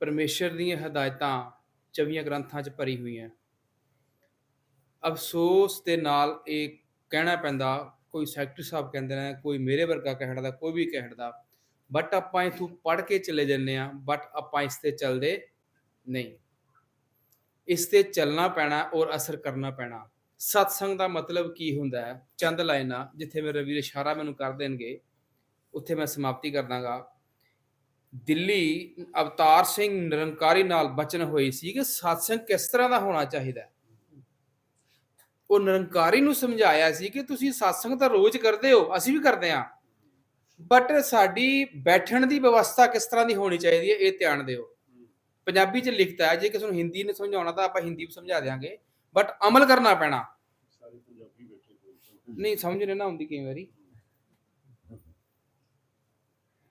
ਪਰਮੇਸ਼ਰ ਦੀਆਂ ਹਦਾਇਤਾਂ 24 ਗ੍ਰੰਥਾਂ 'ਚ ਭਰੀ ਹੋਈਆਂ ਅਫਸੋਸ ਦੇ ਨਾਲ ਇਹ ਕਹਿਣਾ ਪੈਂਦਾ, ਕੋਈ ਸੈਕਟਰੀ ਸਾਹਿਬ ਕਹਿੰਦੇ ਨੇ, ਕੋਈ ਮੇਰੇ ਵਰਗਾ ਕਹਿਣ ਦਾ, ਕੋਈ ਵੀ ਕਹਿਣ ਦਾ ਬਟ ਆਪਾਂ ਇਥੋਂ ਪੜ੍ਹ ਕੇ ਚਲੇ ਜੰਨੇ ਆ ਬਟ ਆਪਾਂ ਇਸ ਤੇ ਚੱਲਦੇ ਨਹੀਂ। ਇਸ ਤੇ ਚੱਲਣਾ ਪੈਣਾ ਔਰ ਅਸਰ ਕਰਨਾ ਪੈਣਾ। ਸਤਸੰਗ ਦਾ ਮਤਲਬ ਕੀ ਹੁੰਦਾ ਹੈ? ਚੰਦ ਲਾਈਨਾਂ ਜਿੱਥੇ ਮੇਰੇ ਵੀਰ ਇਸ਼ਾਰਾ ਮੈਨੂੰ ਕਰ ਦੇਣਗੇ, ਉੱਥੇ ਮੈਂ ਸਮਾਪਤੀ ਕਰ ਦਾਂਗਾ ਦਿੱਲੀ ਅਵਤਾਰ ਸਿੰਘ ਨਿਰੰਕਾਰੀ ਨਾਲ ਬਚਨ ਹੋਈ ਸੀ ਕਿ ਸਤਸੰਗ ਕਿਸ ਤਰ੍ਹਾਂ ਦਾ ਹੋਣਾ ਚਾਹੀਦਾ ਹੈ? ਉਹ ਨਿਰੰਕਾਰੀ ਨੂੰ ਸਮਝਾਇਆ ਸੀ ਕਿ ਤੁਸੀਂ ਸਤਸੰਗ ਤਾਂ ਰੋਜ਼ ਕਰਦੇ ਹੋ ਅਸੀਂ ਵੀ ਕਰਦੇ ਹਾਂ। ਬਟ ਸਾਡੀ ਬੈਠਣ ਦੀ ਵਿਵਸਥਾ ਕਿਸ ਤਰ੍ਹਾਂ ਦੀ ਹੋਣੀ ਚਾਹੀਦੀ ਹੈ ਇਹ ਧਿਆਨ ਦਿਓ। ਪੰਜਾਬੀ 'ਚ ਲਿਖਤਾ ਹੈ ਜੇ ਕਿਸੇ ਨੂੰ ਹਿੰਦੀ ਨੇ ਸਮਝਾਉਣਾ ਤਾਂ ਆਪਾਂ ਹਿੰਦੀ ਵੀ ਸਮਝਾ ਦਿਆਂਗੇ। ਬਟ ਅਮਲ ਕਰਨਾ ਪੈਣਾ। ਸਾਰੇ ਪੰਜਾਬੀ ਬੈਠੇ ਕੋਈ ਨਹੀਂ ਸਮਝ ਨਹੀਂ ਨਾ ਆਉਂਦੀ ਕਈ ਵਾਰੀ।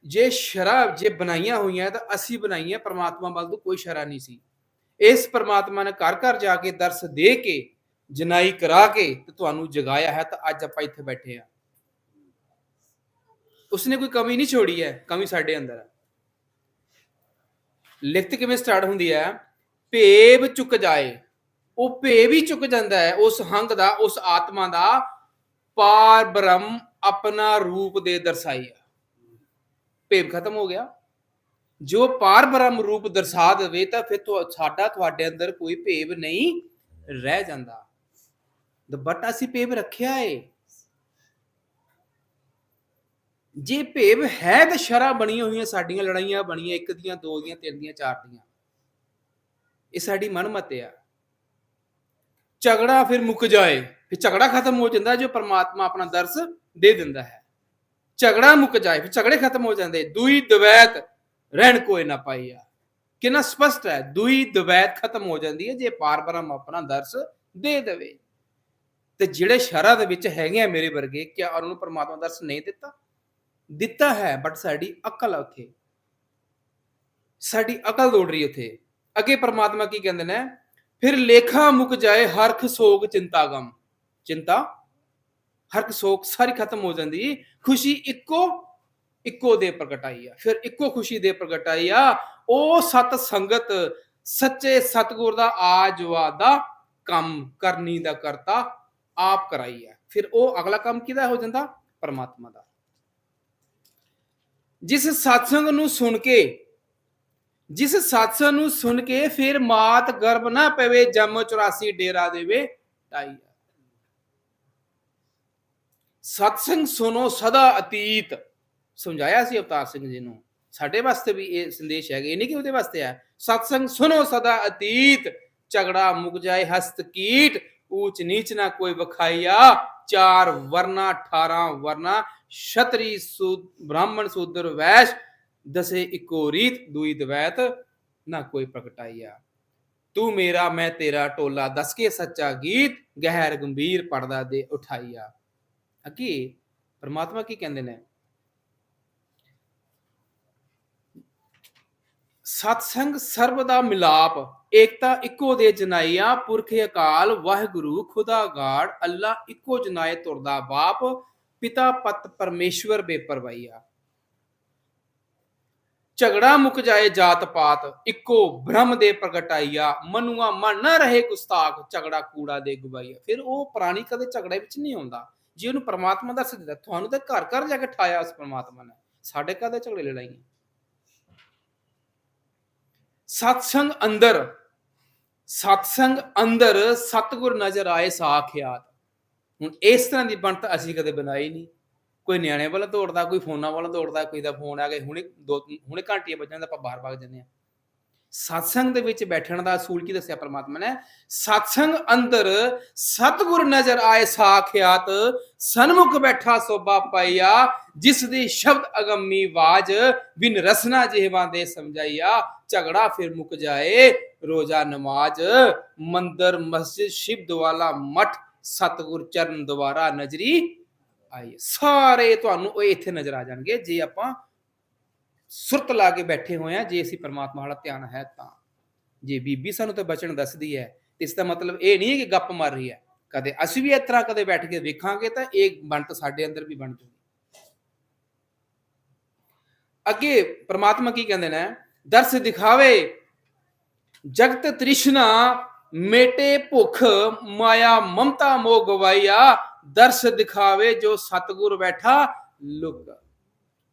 ਜੇ ਸ਼ਰਾਬ ਜੇ ਬਣਾਈਆਂ ਹੋਈਆਂ ਤਾਂ ਅਸੀਂ ਬਣਾਈਆਂ, ਪ੍ਰਮਾਤਮਾ ਵੱਲ ਤੋਂ ਕੋਈ ਸ਼ਰਾ ਨਹੀਂ ਸੀ। ਇਸ ਪ੍ਰਮਾਤਮਾ ਨੇ ਘਰ ਘਰ ਜਾ ਕੇ ਦਰਸ ਦੇ ਕੇ, ਜਨਾਈ ਕਰਾ ਕੇ ਤੇ ਤੁਹਾਨੂੰ ਜਗਾਇਆ ਹੈ ਤਾਂ ਅੱਜ ਆਪਾਂ ਇੱਥੇ ਬੈਠੇ ਆ ਉਸਨੇ ਕੋਈ ਕਮੀ ਨਹੀਂ ਛੋੜੀ ਹੈ, ਕਮੀ ਸਾਡੇ ਅੰਦਰ ਹੈ। ਲਿਖਤ ਕਿਵੇਂ ਸਟਾਰਟ ਹੁੰਦੀ ਹੈ? ਭੇਵ ਚੁੱਕ ਜਾਏ। ਉਹ ਭੇਵ ਹੀ ਚੁੱਕ ਜਾਂਦਾ ਹੈ, ਉਸ ਹੰਗ ਦਾ, ਉਸ ਆਤਮਾ ਦਾ, ਪਾਰ ਬ੍ਰਹਮ ਆਪਣਾ ਰੂਪ ਦੇ ਦਰਸਾਈਆ ਭੇਵ ਖਤਮ ਹੋ ਗਿਆ। ਜੋ ਪਾਰ ਬ੍ਰਹਮ ਰੂਪ ਦਰਸਾ ਦੇਵੇ ਤਾਂ ਫਿਰ ਤੁਹਾ- ਸਾਡਾ ਤੁਹਾਡੇ ਅੰਦਰ ਕੋਈ ਭੇਬ ਨਹੀਂ ਰਹਿ ਜਾਂਦਾ। ਬਟ ਅਸੀਂ ਭੇਵ ਰੱਖਿਆ ਏ। ਜੇ ਭੇਵ ਹੈ ਤੇ ਸ਼ਰਾ ਬਣੀਆਂ ਹੋਈਆਂ, ਸਾਡੀਆਂ ਲੜਾਈਆਂ ਬਣੀਆਂ, ਇੱਕ ਦੀਆਂ, ਦੋ ਦੀਆਂ, ਤਿੰਨ ਦੀਆਂ, ਚਾਰ ਦੀਆਂ। ਇਹ ਸਾਡੀ ਮਨਮਤ ਆ। ਝਗੜਾ ਫਿਰ ਮੁੱਕ ਜਾਏ, ਫਿਰ ਝਗੜਾ ਖਤਮ ਹੋ ਜਾਂਦਾ ਜੋ ਪਰਮਾਤਮਾ ਆਪਣਾ ਦਰਸ ਦੇ ਦਿੰਦਾ ਹੈ। ਝਗੜਾ ਮੁੱਕ ਜਾਏ, ਫਿਰ ਝਗੜੇ ਖਤਮ ਹੋ ਜਾਂਦੇ। ਦੁਈ ਦਵੈਤ ਰਹਿਣ ਕੋਈ ਨਾ ਪਾਈਆ ਕਿੰਨਾ ਸਪਸ਼ਟ ਹੈ, ਦੁਈ ਦਵੈਤ ਖਤਮ ਹੋ ਜਾਂਦੀ ਹੈ ਜੇ ਪਾਰ ਬ੍ਰਹਮ ਆਪਣਾ ਦਰਸ ਦੇ ਦੇਵੇ। ਤੇ ਜਿਹੜੇ ਸ਼ਰਾ ਦੇ ਵਿੱਚ ਹੈਗੇ ਆ ਮੇਰੇ ਵਰਗੇ, ਕਿਆ ਉਹਨਾਂ ਨੂੰ ਪ੍ਰਮਾਤਮਾ ਦਰਸ ਨਹੀਂ ਦਿੱਤਾ? ਦਿੱਤਾ ਹੈ ਬਟ ਸਾਡੀ ਅਕਲ ਆ ਉੱਥੇ। ਸਾਡੀ ਅਕਲ ਦੌੜ ਰਹੀ ਉੱਥੇ। ਅੱਗੇ ਪਰਮਾਤਮਾ ਕੀ ਕਹਿੰਦੇ ਨੇ? ਫਿਰ ਲੇਖਾ ਮੁੱਕ ਜਾਏ ਹਰਖ ਸੋਗ ਚਿੰਤਾ ਗਮ ਚਿੰਤਾ ਹਰਕ ਸੋਗ ਸਾਰੀ ਖਤਮ ਹੋ ਜਾਂਦੀ। ਖੁਸ਼ੀ ਇੱਕੋ ਇੱਕੋ ਦੇ ਪ੍ਰਗਟਾਈ ਆ। ਫਿਰ ਇੱਕੋ ਖੁਸ਼ੀ ਦੇ ਪ੍ਰਗਟਾਈ ਆ। ਉਹ ਸਤ ਸੰਗਤ, ਸੱਚੇ ਸਤਗੁਰ ਦਾ ਆਜਵਾ ਦਾ ਕੰਮ ਕਰਨੀ ਦਾ ਕਰਤਾ, ਆਪ ਕਰਾਈ ਆ। ਫਿਰ ਉਹ ਅਗਲਾ ਕੰਮ ਕਿਹਦਾ ਹੋ ਜਾਂਦਾ? ਪਰਮਾਤਮਾ ਦਾ। ਜਿਸ ਸਤਸੰਗ ਨੂੰ ਸੁਣ ਕੇ, ਜਿਸ ਸਤਸੰਗ ਨੂੰ ਸੁਣ ਕੇ ਫਿਰ ਮਾਤ ਗਰਭ ਨਾ ਪਵੇ, ਜਮ 84 ਡੇਰਾ ਦੇਵੇ, ਢਾਈ ਸਤਸੰਗ ਸੁਨੋ ਸਦਾ ਅਤੀਤ। ਸਮਝਾਇਆ ਸੀ ਅਵਤਾਰ ਸਿੰਘ ਜੀ ਨੂੰ। ਸਾਡੇ ਵਾਸਤੇ ਵੀ ਇਹ ਸੰਦੇਸ਼ ਹੈ ਇਹ ਨਹੀਂ ਕਿ ਉਹਦੇ ਵਾਸਤੇ ਹੈ। ਸਤਸੰਗ ਸੁਨੋ ਸਦਾ ਅਤੀਤ। ਝਗੜਾ ਮੁਕ ਜਾਏ, ਹਸਤ ਕੀਟ। ਊਚ ਨੀਚ ਨਾ ਕੋਈ ਵਖਾਈਆ। ਚਾਰ ਵਰਨਾ 18 ਵਰਨਾ। ਛਤਰੀ ਸੂਦ ਬ੍ਰਾਹਮਣ ਸੂਦਰ ਵੈਸ਼। ਦਸੇ ਇੱਕੋ ਰੀਤ, ਦੂਈ ਦਵੈਤ। ਨਾ ਕੋਈ ਪ੍ਰਗਟਾਈਆ। ਤੂੰ ਮੇਰਾ, ਮੈਂ ਤੇਰਾ ਟੋਲਾ। ਦੱਸ ਕੇ ਸੱਚਾ ਗੀਤ। ਗਹਿਰ ਗੰਭੀਰ ਪੜਦਾ ਦੇ ਉਠਾਈਆ। ਅੱਗੇ ਪਰਮਾਤਮਾ ਕੀ ਕਹਿੰਦੇ ਨੇ? ਸਤਸੰਗ ਸਰਬ ਦਾ ਮਿਲਾਪ, ਏਕਤਾ ਇੱਕੋ ਦੇ ਜਨਾਈਆ, ਪੁਰਖ ਅਕਾਲ, ਵਾਹਿਗੁਰੂ, ਖੁਦਾ ਗਾੜ ਅੱਲਾ ਇੱਕੋ ਜਨਾਏ ਤੁਰਦਾ ਬਾਪ, ਪਿਤਾ ਪਤ ਪਰਮੇਸ਼ਵਰ ਬੇਪਰਵਾਈਆ ਝਗੜਾ ਮੁਕ ਜਾਏ ਜਾਤ ਪਾਤ, ਇੱਕੋ ਬ੍ਰਹਮ ਦੇ ਪ੍ਰਗਟਾਈਆ ਮਨੁਆ ਮਨ ਨਾ ਰਹੇ ਗੁਸਤਾਖ ਝਗੜਾ ਕੂੜਾ ਦੇ ਗਵਾਈਆ ਫਿਰ ਉਹ ਪੁਰਾਣੀ ਕਦੇ ਝਗੜੇ ਵਿੱਚ ਨਹੀਂ ਆਉਂਦਾ। ਜੇ ਉਹਨੂੰ ਪ੍ਰਮਾਤਮਾ ਦੱਸ ਸਿੱਧਾ ਤੁਹਾਨੂੰ ਤਾਂ ਘਰ ਘਰ ਜਾ ਕੇ ਠਾਇਆ ਉਸ ਪ੍ਰਮਾਤਮਾ ਨੇ। ਸਾਡੇ ਕਦੇ ਝਗੜੇ ਲੜਾਈਆਂ। ਸਤਸੰਗ ਅੰਦਰ ਸਤਸੰਗ ਅੰਦਰ ਸਤਗੁਰ ਨਜ਼ਰ ਆਏ ਸਾਖਿਆਤ। ਹੁਣ ਇਸ ਤਰ੍ਹਾਂ ਦੀ ਬਣਤ ਅਸੀਂ ਕਦੇ ਬਣਾਈ ਨਹੀਂ। ਕੋਈ ਨਿਆਣੇ ਵੱਲ ਦੌੜਦਾ ਕੋਈ ਫੋਨਾਂ ਵਾਲਾ ਦੌੜਦਾ ਕੋਈ ਦਾ ਫੋਨ ਆ ਗਿਆ, ਹੁਣੇ ਦੋ, ਹੁਣੇ ਘੰਟੀਆਂ ਵੱਜਣ ਦਾ ਆਪਾਂ ਬਾਹਰ ਭੱਜ ਜਾਂਦੇ ਆ ਸਤਸੰਗ ਦੇ ਵਿੱਚ ਬੈਠਣ ਦਾ ਅਸੂਲ ਕੀ ਦੱਸਿਆ ਪ੍ਰਮਾਤਮਾ ਨੇ? ਸਤਸੰਗ ਅੰਦਰ ਸਤਗੁਰ ਨਜ਼ਰ ਆਏ ਸਾਖਿਆਤ, ਸਨਮੁਖ ਬੈਠਾ ਸੋਭਾ ਪਾਈਆ, ਜਿਸ ਦੀ ਸ਼ਬਦ ਅਗੰਮੀ ਆਵਾਜ਼ ਬਿਨ ਰਸਨਾ ਜਿਹਵਾਂ ਦੇ ਸਮਝਾਈਆ, ਝਗੜਾ ਫਿਰ ਮੁੱਕ ਜਾਏ, ਰੋਜ਼ਾ ਨਮਾਜ਼, ਮੰਦਰ, ਮਸਜਿਦ, ਸ਼ਿਵ ਦਵਾਲਾ ਮਠ, ਸਤਗੁਰ ਚਰਨ ਦੁਆਰਾ ਨਜ਼ਰੀ ਆਈ। ਸਾਰੇ ਤੁਹਾਨੂੰ ਉਹ ਇੱਥੇ ਨਜ਼ਰ ਆ ਜਾਣਗੇ, ਜੇ ਆਪਾਂ ਸੁਰਤ ਲਾ ਕੇ ਬੈਠੇ ਹੋਏ ਆ, ਜੇ ਅਸੀਂ ਪਰਮਾਤਮਾ ਵਾਲਾ ਧਿਆਨ ਹੈ ਤਾਂ। ਜੇ ਬੀਬੀ ਸਾਨੂੰ ਤਾਂ ਬਚਨ ਦੱਸਦੀ ਹੈ ਇਸ ਦਾ ਮਤਲਬ ਇਹ ਨਹੀਂ ਹੈ ਕਿ ਗੱਪ ਮਾਰ ਰਹੀ ਹੈ। ਕਦੇ ਅਸੀਂ ਵੀ ਇਸ ਤਰ੍ਹਾਂ ਕਦੇ ਬੈਠ ਕੇ ਵੇਖਾਂਗੇ ਤਾਂ ਇਹ ਬਣਤ ਸਾਡੇ ਅੰਦਰ ਵੀ ਬਣ ਜੂਗੀ। ਅੱਗੇ ਪ੍ਰਮਾਤਮਾ ਕੀ ਕਹਿੰਦੇ ਨੇ? ਦਰਸ ਦਿਖਾਵੇ, ਜਗਤ ਤ੍ਰਿਸ਼ਨਾ ਮੇਟੇ ਭੁਖ, ਮਾਇਆ ਮਮਤਾ ਮੋਹ ਗਵਾਈਆ ਦਰਸ ਦਿਖਾਵੇ ਜੋ ਸਤਗੁਰ ਬੈਠਾ ਲੁਕ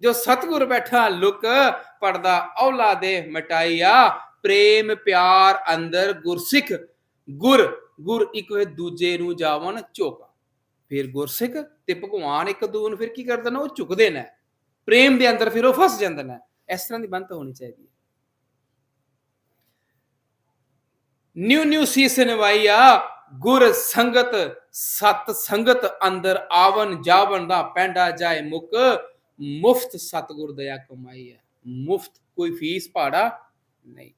ਜੋ ਸਤਗੁਰ ਬੈਠਾ ਲੁਕ ਪੜਦਾ ਔਲਾ ਦੇ ਮਟਾਈਆ। ਪ੍ਰੇਮ ਪਿਆਰ ਅੰਦਰ ਗੁਰਸਿੱਖ, ਗੁਰ ਗੁਰ ਇੱਕ ਹੋਏ ਦੂਜੇ ਨੂੰ ਜਾਵਨ ਝੋਕਾ। ਫਿਰ ਗੁਰਸਿੱਖ ਤੇ ਭਗਵਾਨ ਇੱਕ ਦੂਜੇ ਫਿਰ ਕੀ ਕਰਦੇ ਨੇ? ਉਹ ਝੁਕਦੇ ਨੇ। ਪ੍ਰੇਮ ਦੇ ਅੰਦਰ ਫਿਰ ਉਹ ਫਸ ਜਾਂਦੇ ਨੇ। ਇਸ ਤਰ੍ਹਾਂ ਦੀ ਬੰਤ ਹੋਣੀ ਚਾਹੀਦੀ ਹੈ। ਨਿਊ ਨਿਊ ਸੀਸ ਵਾਈਆ, ਗੁਰ ਸੰਗਤ, ਸਤ ਸੰਗਤ ਅੰਦਰ ਆਵਨ ਜਾਵਨ ਦਾ ਪੈਂਡਾ ਜਾਏ ਮੁਕ। ਮੁਫਤ ਸਤਗੁਰ ਦਇਆ ਕਮਾਈ ਹੈ ਮੁਫਤ ਕੋਈ ਫੀਸ, ਭਾੜਾ ਨਹੀਂ।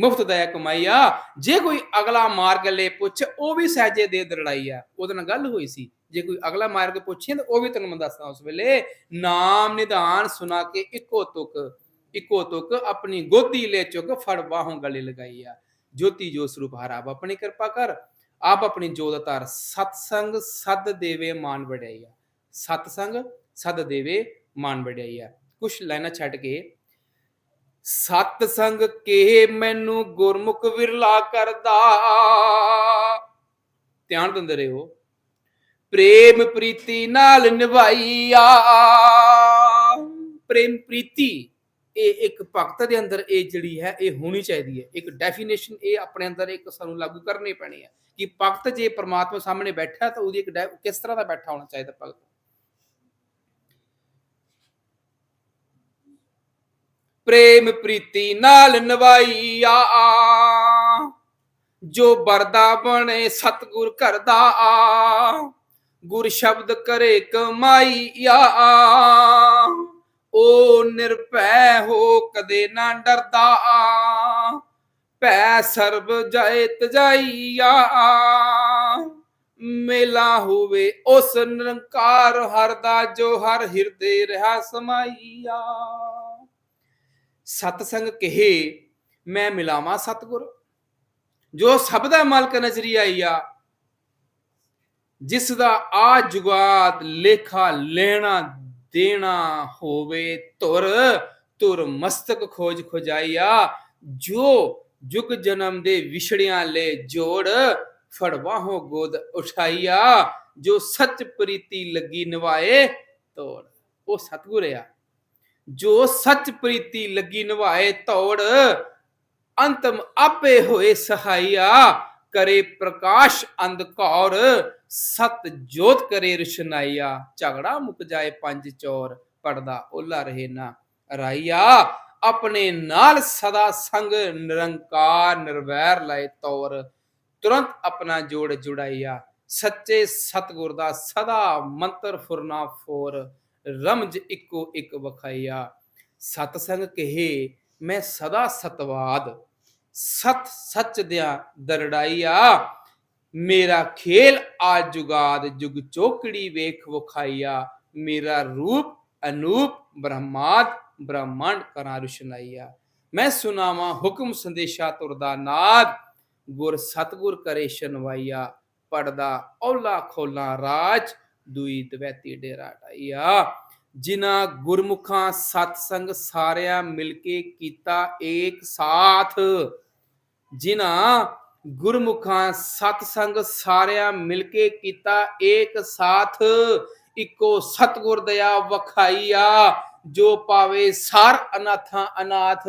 ਮੁਫਤ ਦਇਆ ਕਮਾਈ ਆ। ਜੇ ਕੋਈ ਅਗਲਾ ਮਾਰਗ ਲੈ ਪੁੱਛ, ਉਹ ਵੀ ਸਹਜੇ ਦੇ ਦਰੜਾਈ ਉਹਦੇ ਨਾਲ ਗੱਲ ਹੋਈ ਸੀ। ਜੇ ਕੋਈ ਅਗਲਾ ਮਾਰਗ ਪੁੱਛੇ, ਤਾਂ ਉਹ ਵੀ ਤੈਨੂੰ ਮੈਂ ਦੱਸਦਾ ਉਸ ਵੇਲੇ, ਨਾਮ ਨਿਧਾਨ ਸੁਣਾ ਕੇ ਇੱਕੋ ਤੁਕ ਇੱਕੋ ਤੁਕ ਆਪਣੀ ਗੋਦੀ ਲੈ ਚੁੱਕ, ਫੜ ਬਾਹੋਂ ਗਲੇ ਲਗਾਈ ਆ। ਜੋਤੀ ਜੋ ਸਰੂਪ ਹਰ ਆਪਣੀ ਕਿਰਪਾ ਕਰ, ਆਪ ਆਪਣੀ ਜੋਤ ਧਾਰ ਸਤਸੰਗ ਸਦ ਦੇਵੇ ਮਾਨ ਵਡਿਆਈਆ ਸਤਸੰਗ ਸਦ ਦੇਵੇ ਮਾਨ ਵਡਿਆਈਆ ਕੁਛ ਲਾਈਨਾਂ ਛੱਡ ਕੇ, ਸਤ ਸੰਗ ਕੇ ਮੈਨੂੰ ਗੁਰਮੁਖ ਵਿਰਲਾ ਕਰਦਾ। ਧਿਆਨ ਦਿੰਦੇ ਰਹੋ, ਪ੍ਰੇਮ ਪ੍ਰੀਤੀ ਨਾਲ ਨਿਭਾਈਆ। ਪ੍ਰੇਮ ਪ੍ਰੀਤੀ, ਇਹ ਇੱਕ ਭਗਤ ਦੇ ਅੰਦਰ ਇਹ ਜਿਹੜੀ ਹੈ, ਇਹ ਹੋਣੀ ਚਾਹੀਦੀ ਹੈ। ਇੱਕ ਡੈਫੀਨੇਸ਼ਨ ਇਹ ਆਪਣੇ ਅੰਦਰ ਇੱਕ ਸਾਨੂੰ ਲਾਗੂ ਕਰਨੀ ਪੈਣੀ ਹੈ ਕਿ ਭਗਤ ਜੇ ਪਰਮਾਤਮਾ ਸਾਹਮਣੇ ਬੈਠਾ ਤਾਂ ਉਹਦੀ ਇੱਕ ਡੈ- ਕਿਸ ਤਰ੍ਹਾਂ ਦਾ ਬੈਠਾ ਹੋਣਾ ਚਾਹੀਦਾ ਭਗਤ? ਪ੍ਰੇਮ ਪ੍ਰੀਤੀ ਨਾਲ ਨਵਾਈ ਆ ਜੋ ਬਰਦਾ ਬਣੇ, ਸਤਗੁਰ ਕਰਦਾ। ਆ ਗੁਰ ਸ਼ਬਦ ਕਰੇ ਕਮਾਈਆ। ਉਹ ਨਿਰਭੈ ਹੋ, ਕਦੇ ਨਾ ਡਰਦਾ। ਆ ਭੈ ਸਰਬ ਜਾਏ ਤਜਾਈਆ ਮੇਲਾ ਹੋਵੇ, ਉਸ ਨਿਰੰਕਾਰ ਹਰ ਦਾ ਜੋ ਹਰ ਹਿਰਦੇ ਰਹਾ ਸਮਾਈਆ। ਸਤਸੰਗ ਕਹੇ, ਮੈਂ ਮਿਲਾਵਾਂ ਸਤਗੁਰ। ਜੋ ਸਭ ਦਾ ਮਾਲਕ ਨਜ਼ਰੀ ਆਈਆ ਜਿਸ ਦਾ ਆ ਜੁਗਾਦ ਲੇਖਾ ਲੈਣਾ ਦੇਣਾ ਹੋਵੇ ਤੁਰ ਤੁਰ ਮਸਤਕ ਖੋਜ ਖੁਜਾਈਆ ਜੋ ਜੁਗ ਜਨਮ ਦੇ ਵਿਛੜਿਆਂ ਲੈ ਜੋੜ ਫੜਵਾਹੋਂ ਗੋਦ ਉਠਾਈਆ ਜੋ ਸੱਚ ਪ੍ਰੀਤੀ ਲੱਗੀ ਨਿਵਾਏ ਤੋੜ ਉਹ ਸਤਗੁਰ ਆ। ਜੋ ਸੱਚ ਪ੍ਰੀਤੀ ਲੱਗੀ ਨਿਭਾਏ ਤੋੜ ਅੰਤਮ ਆਪੇ ਹੋਏ ਸਹਾਈਆ ਕਰੇ ਪ੍ਰਕਾਸ਼ ਅੰਧਕਾਰ ਸਤ ਜੋਤ ਕਰੇ ਰਸ਼ਨਾਈਆ। ਝਗੜਾ ਮੁਕ ਜਾਏ ਪੰਜ ਚੋਰ, ਪੜਦਾ ਓਲਾ ਰਹੇ ਨਾ ਰਾਈਆ। ਆਪਣੇ ਨਾਲ ਸਦਾ ਸੰਗ ਨਿਰੰਕਾਰ ਨਿਰਵੈਰ ਲਏ ਤੌਰ, ਤੁਰੰਤ ਆਪਣਾ ਜੋੜ ਜੁੜਾਈਆ। ਸੱਚੇ ਸਤਗੁਰ ਦਾ ਸਦਾ ਮੰਤਰ ਫੁਰਨਾ ਫੋਰ। ਰਮਜ ਇੱਕੋ ਇੱਕ ਵਖਾਈਆ। ਸਤਸੰਗ ਕਹੇ, ਮੈਂ ਸਦਾ ਸਤਵਾਦ। ਸਤ ਸੱਚ ਦਿਆ ਦਰੜਾਈਆ। ਮੇਰਾ ਖੇਲ ਆ ਜੁਗਾਦ ਜੁਗ ਚੋਕੜੀ ਵੇਖ ਵਖਾਈਆ। ਮੇਰਾ ਰੂਪ ਅਨੂਪ ਬ੍ਰਹਮਾਦ ਬ੍ਰਹਮੰਡ ਕਰਾਂ ਰੁਸ਼ਨਾਈਆ। ਮੈਂ ਸੁਨਾਵਾਂ ਹੁਕਮ ਸੰਦੇਸ਼ਾ ਤੁਰਦਾ ਨਾਦ। ਗੁਰ ਸਤਗੁਰ ਕਰੇ ਸ਼ਨਵਾਈਆ। ਪੜਦਾ ਔਲਾ ਖੋਲਾ ਰਾਜ। ਦੁਈ ਦਵੈਤੀ ਡੇਰਾ ਟਾਈਆ ਜਿਨ੍ਹਾਂ ਗੁਰਮੁਖਾਂ ਸਤਸੰਗ ਸਾਰਿਆਂ ਮਿਲ ਕੇ ਕੀਤਾ ਏਕ ਸਾਥ, ਜਿਨ੍ਹਾਂ ਗੁਰਮੁਖਾਂ ਸਤਸੰਗ ਸਾਰਿਆਂ ਮਿਲ ਕੇ ਕੀਤਾ ਏਕ ਸਾਥ, ਇੱਕੋ ਸਤਗੁਰ ਦਇਆ ਵਖਾਈਆ, ਜੋ ਪਾਵੇ ਸਾਰ ਅਨਾਥਾਂ ਅਨਾਥ।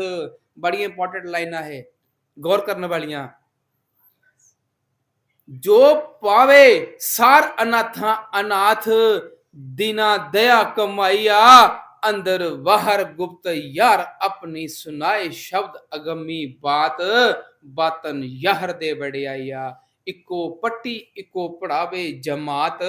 ਬੜੀ ਇੰਪੋਰਟੈਂਟ ਲਾਈਨਾਂ ਹੈ ਗੌਰ ਕਰਨ ਵਾਲੀਆਂ ਜੋ ਪਾਵੇ ਸਾਰ ਅਨਾਥਾਂ ਅਨਾਥ, ਦਿਨਾ ਦਇਆ ਕਮਾਈਆ, ਅੰਦਰ ਬਾਹਰ ਗੁਪਤ ਯਾਰ ਆਪਣੀ ਸੁਨਾਏ ਸ਼ਬਦ ਅਗੰਮੀ ਬਾਤ, ਬਾਤਨ ਯਹਰ ਦੇ ਵੜਿਆਈਆ ਇੱਕੋ ਪੱਟੀ ਇੱਕੋ ਪੜਾਵੇ ਜਮਾਤ,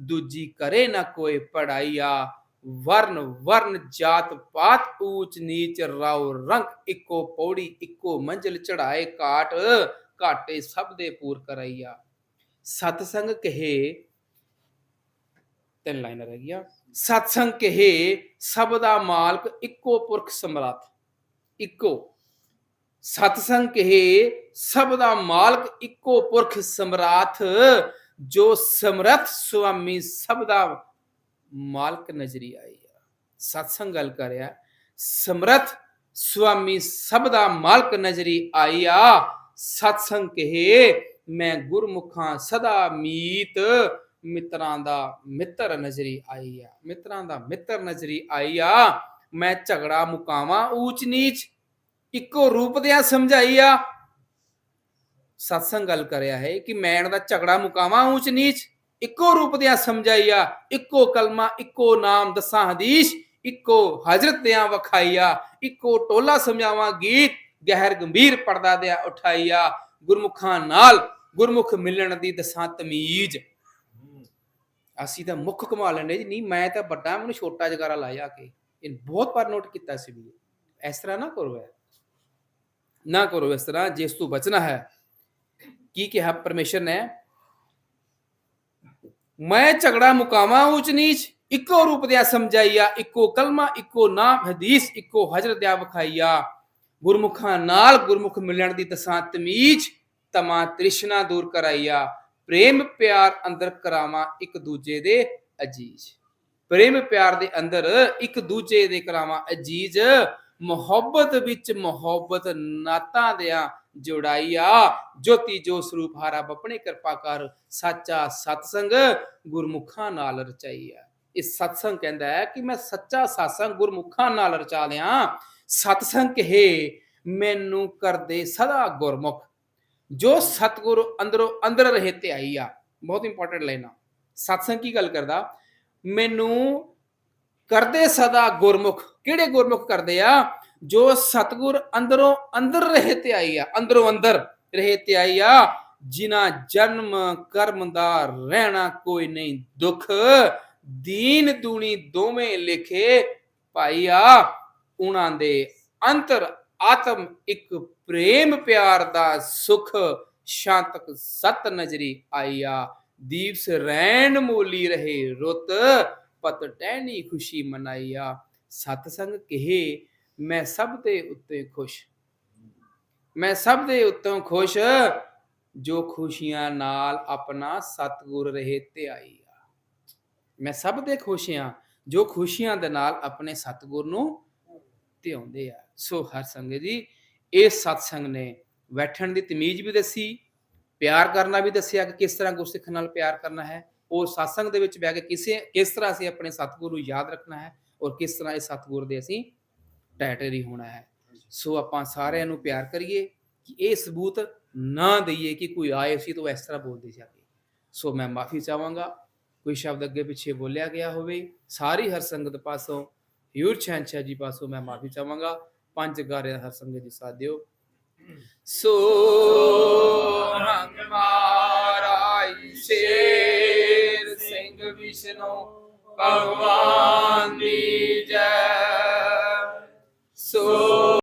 ਦੂਜੀ ਕਰੇ ਨਾ ਕੋਈ ਪੜਾਈਆ, ਵਰਨ ਵਰਨ ਜਾਤ ਪਾਤ ਊਚ ਨੀਚ ਰਾਉ ਰੰਗ, ਇੱਕੋ ਪੌੜੀ ਇੱਕੋ ਮੰਜ਼ਿਲ ਚੜਾਏ ਕਾਟ ਘਾਟੇ ਸਭ ਦੇ ਪੂਰ ਕਰਾਈਆ। ਸਤਸੰਗ ਕਹੇ, ਤਿੰਨ ਲਾਈਨਾਂ ਰਹਿ ਗਈਆਂ। ਸਤਸੰਗ ਕਹੇ, ਸਭ ਦਾ ਮਾਲਕ ਇੱਕੋ ਪੁਰਖ ਸਮਰੱਥ ਇੱਕੋ। ਸਤਸੰਗ ਕਹੇ, ਸਭ ਦਾ ਮਾਲਕ ਇੱਕੋ ਪੁਰਖ ਸਮਰਾਥ ਜੋ ਸਮਰੱਥ ਸੁਆਮੀ ਸਭ ਦਾ ਮਾਲਕ ਨਜ਼ਰੀ ਆਈ ਆ। ਸਤਸੰਗ ਗੱਲ ਕਰਿਆ ਸਮਰੱਥ ਸੁਆਮੀ ਸਭ ਦਾ ਮਾਲਕ ਨਜ਼ਰੀ ਆਇਆ ਸਤਸੰਗ ਕਹੇ, ਮੈਂ ਗੁਰਮੁਖਾਂ ਸਦਾ ਮੀਤ, ਮਿੱਤਰਾਂ ਦਾ ਮਿੱਤਰ ਨਜ਼ਰੀ ਆਈ ਆ। ਮਿੱਤਰਾਂ ਦਾ ਮਿੱਤਰ ਨਜ਼ਰੀ ਆਈ ਆ, ਮੈਂ ਝਗੜਾ ਮੁਕਾਵਾਂ ਊਚ ਨੀਚ, ਇੱਕੋ ਰੂਪ ਦਿਆਂ ਸਮਝਾਈ ਆ। ਸਤਸੰਗ ਗੱਲ ਕਰਿਆ ਹੈ ਕਿ ਮੈਂ ਇਹਨਾਂ ਦਾ ਝਗੜਾ ਮੁਕਾਵਾਂ ਊਚ ਨੀਚ, ਇੱਕੋ ਰੂਪ ਦਿਆਂ ਸਮਝਾਈ ਆ। ਇੱਕੋ ਕਲਮਾ, ਇੱਕੋ ਨਾਮ ਦਸਾਂ ਹਦੀਸ਼, ਇੱਕੋ ਹਜ਼ਰਤ ਦਿਆਂ ਵਖਾਈਆ ਇੱਕੋ ਟੋਲਾ ਸਮਝਾਵਾਂ ਗੀਤ ਗਹਿਰ ਗੰਭੀਰ ਪਰਦਾ ਦਿਆ ਉਠਾਈਆ, ਗੁਰਮੁਖਾਂ ਨਾਲ ਗੁਰਮੁਖ ਮਿਲਣ ਦੀ ਦਸਾਂ ਤਮੀਜ਼। ਅਸੀਂ ਤਾਂ ਮੁੱਖ ਕਮਾ ਲੈਂਦੇ ਜੀ, ਨਹੀਂ, ਮੈਂ ਤਾਂ ਵੱਡਾ, ਮੈਨੂੰ ਛੋਟਾ ਜਗਾਰਾ ਲਾਇਆ ਕੇ, ਇਹ ਬਹੁਤ ਵਾਰ ਨੋਟ ਕੀਤਾ ਸੀ ਵੀ ਇਸ ਤਰ੍ਹਾਂ ਨਾ ਕਰੋ ਨਾ ਕਰੋ ਇਸ ਤਰ੍ਹਾਂ ਜਿਸ ਤੋਂ ਬਚਣਾ ਹੈ। ਕੀ ਕਿਹਾ ਪਰਮੇਸ਼ਰ ਨੇ? ਮੈਂ ਝਗੜਾ ਮੁਕਾਵਾਂ ਉਚ ਨੀਚ, ਇੱਕੋ ਰੂਪ ਦਿਆ ਸਮਝਾਈਆ, ਇੱਕੋ ਕਲਮਾ, ਇੱਕੋ ਨਾਮ, ਹਦੀਸ, ਇੱਕੋ ਹਜ਼ਰ ਦਿਆ ਵਿਖਾਈਆ। ਗੁਰਮੁਖਾਂ ਨਾਲ ਗੁਰਮੁਖ ਮਿਲਣ ਦੀ ਤਸਾਂ ਤਮੀਜ਼ ਤਮਾ ਤ੍ਰਿਸ਼ਨਾ ਦੂਰ ਕਰਾਈਆ। ਪ੍ਰੇਮ ਪਿਆਰ ਅੰਦਰ ਕਰਾਵਾਂ ਇੱਕ ਦੂਜੇ ਦੇ ਅਜੀਜ਼। ਪ੍ਰੇਮ ਪਿਆਰ ਦੇ ਅੰਦਰ ਇੱਕ ਦੂਜੇ ਦੇ ਕਰਾਵਾਂ ਅਜੀਜ਼। ਮੁਹੱਬਤ ਵਿੱਚ ਮੁਹੱਬਤ ਨਾਤਾ ਦਿਆਂ ਜੁੜਾਈਆ। ਜੋਤੀ ਜੋ ਸਰੂਪ ਹਾਰਾ ਆਪਣੇ ਕਿਰਪਾ ਕਰ ਸੱਚਾ ਸਤਸੰਗ ਗੁਰਮੁਖਾਂ ਨਾਲ ਰਚਾਈਆ। ਇਹ ਸਤਸੰਗ ਕਹਿੰਦਾ ਹੈ ਕਿ ਮੈਂ ਸੱਚਾ ਸਤਸੰਗ ਗੁਰਮੁਖਾਂ ਨਾਲ ਰਚਾ ਲਿਆ। ਸਤਸੰਗ ਕਹੇ, ਮੈਨੂੰ ਕਰਦੇ ਸਦਾ ਗੁਰਮੁਖ। ਜੋ ਸਤਗੁਰ ਅੰਦਰੋਂ ਅੰਦਰ ਰਹੇ ਤੇ ਆਈ ਆ। ਬਹੁਤ ਇੰਪੋਰਟੈਂਟ ਲਾਈਨ ਆ। ਸਤਸੰਗ ਕੀ ਗੱਲ ਕਰਦਾ? ਮੈਨੂੰ ਕਰਦੇ ਸਦਾ ਗੁਰਮੁਖ। ਕਿਹੜੇ ਗੁਰਮੁਖ ਕਰਦੇ ਆ? ਜੋ ਸਤਗੁਰ ਅੰਦਰੋਂ ਅੰਦਰ ਰਹੇ ਤੇ ਆਈ ਆ। ਅੰਦਰੋਂ ਅੰਦਰ ਰਹੇ ਤੇ ਆਈ ਆ। ਜਿਨ੍ਹਾਂ ਜਨਮ ਕਰਮ ਦਾ ਰਹਿਣਾ ਕੋਈ ਨਹੀਂ ਦੁੱਖ, ਦੀਨ ਦੂਣੀ ਦੋਵੇਂ ਲਿਖੇ ਭਾਈ ਆ। ਉਹਨਾਂ ਦੇ ਅੰਤਰ ਆਤਮ ਇੱਕ ਪ੍ਰੇਮ ਪਿਆਰ ਦਾ ਸੁਖ ਸ਼ਾਂਤਕ ਸਤ ਨਜ਼ਰੀ ਆਈਆ ਦੀਪਸ ਰੈਣ ਮੋਲੀ ਰਹੇ ਰੁੱਤ, ਪਤ ਟਹਿਣੀ ਖੁਸ਼ੀ ਮਨਾਈਆ ਸਤਸੰਗ ਕਹੇ, ਮੈਂ ਸਭ ਦੇ ਉੱਤੇ ਖੁਸ਼। ਮੈਂ ਸਭ ਦੇ ਉੱਤੋਂ ਖੁਸ਼, ਜੋ ਖੁਸ਼ੀਆਂ ਨਾਲ ਆਪਣਾ ਸਤਗੁਰ ਰਹੇ ਤੇ ਆਈ ਆ ਮੈਂ ਸਭ ਦੇ ਖੁਸ਼ ਹਾਂ, ਜੋ ਖੁਸ਼ੀਆਂ ਦੇ ਨਾਲ ਆਪਣੇ ਸਤਗੁਰ ਨੂੰ ਆਉਂਦੇ ਆ। ਸੋ ਹਰ ਸੰਗਤ ਜੀ, ਇਹ ਸਤਸੰਗ ਨੇ ਬੈਠਣ ਦੀ ਤਮੀਜ਼ ਵੀ ਦੱਸੀ, ਪਿਆਰ ਕਰਨਾ ਵੀ ਦੱਸਿਆ ਕਿ ਕਿਸ ਤਰ੍ਹਾਂ ਗੁਰਸਿੱਖ ਨਾਲ ਪਿਆਰ ਕਰਨਾ ਹੈ। ਉਹ ਸਤਸੰਗ ਦੇ ਵਿੱਚ ਬਹਿ ਕੇ ਕਿਸੇ, ਕਿਸ ਤਰ੍ਹਾਂ ਅਸੀਂ ਆਪਣੇ ਸਤਿਗੁਰੂ ਨੂੰ ਯਾਦ ਰੱਖਣਾ ਹੈ ਔਰ ਕਿਸ ਤਰ੍ਹਾਂ ਇਹ ਸਤਿਗੁਰ ਦੇ ਅਸੀਂ ਟੈਟਰੀ ਹੋਣਾ ਹੈ। ਸੋ ਆਪਾਂ ਸਾਰਿਆਂ ਨੂੰ ਪਿਆਰ ਕਰੀਏ ਕਿ ਇਹ ਸਬੂਤ ਨਾ ਦਈਏ ਕਿ ਕੋਈ ਆਏ ਸੀ ਤਾਂ ਉਹ ਇਸ ਤਰ੍ਹਾਂ ਬੋਲਦੇ ਜਾਵੇ ਸੋ ਮੈਂ ਮਾਫੀ ਚਾਹਾਂਗਾ। ਕੋਈ ਸ਼ਬਦ ਅੱਗੇ ਪਿੱਛੇ ਬੋਲਿਆ ਗਿਆ ਹੋਵੇ, ਸਾਰੀ ਹਰ ਸੰਗਤ ਪਾਸੋਂ ਹਯੂਰ ਛੈਂਛਾ ਜੀ ਪਾਸੋਂ ਮੈਂ ਮਾਫੀ ਚਾਹਾਂਗਾ ਪੰਜ ਗਾਰਿਆਂ ਹਰ ਸੰਗਤ ਜੀ ਸਾਥ ਦਿਓ ਸੋ ਰੰਗ ਮਾਰਾਈ ਸ਼ੇਰ ਸਿੰਘ ਵਿਸ਼ਨੋ ਭਗਵਾਨ ਦੀ ਜੈ ਸੋ